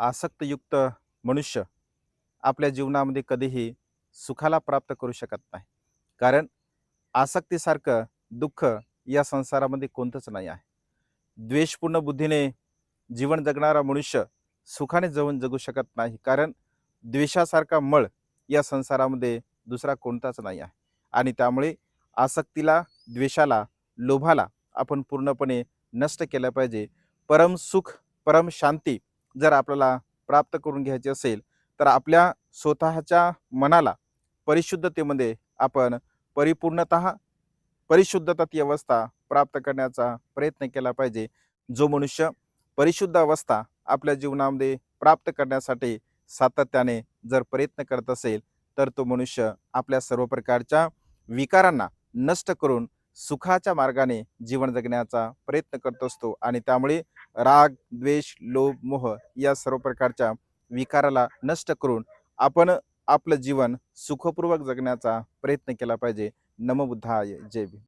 आसक्तयुक्त मनुष्य आपल्या जीवनामध्ये कधीही सुखाला प्राप्त करू शकत नाही. कारण आसक्तीसारखं दुःख या संसारामध्ये कोणतंच नाही आहे. द्वेषपूर्ण बुद्धीने जीवन जगणारा मनुष्य सुखाने जवळ जगू शकत नाही. कारण द्वेषासारखा मळ या संसारामध्ये दुसरा कोणताच नाही आहे. आणि त्यामुळे आसक्तीला द्वेषाला लोभाला आपण पूर्णपणे नष्ट केलं पाहिजे. परम सुख परम शांती जर आपल्याला प्राप्त करून घ्यायची असेल तर आपल्या स्वतःच्या मनाला परिशुद्धतेमध्ये आपण परिपूर्णत परिशुद्धता ती अवस्था प्राप्त करण्याचा प्रयत्न केला पाहिजे. जो मनुष्य परिशुद्ध अवस्था आपल्या जीवनामध्ये प्राप्त करण्यासाठी सातत्याने जर प्रयत्न करत असेल तर तो मनुष्य आपल्या सर्व प्रकारच्या विकारांना नष्ट करून सुखाच्या मार्गाने जीवन जगण्याचा प्रयत्न करत असतो आणि त्यामुळे राग द्वेष लोभ मोह या सर्व प्रकारच्या विकाराला नष्ट करून आपण आपलं जीवन सुखपूर्वक जगण्याचा प्रयत्न केला पाहिजे. नमबुद्धाय जय भीम.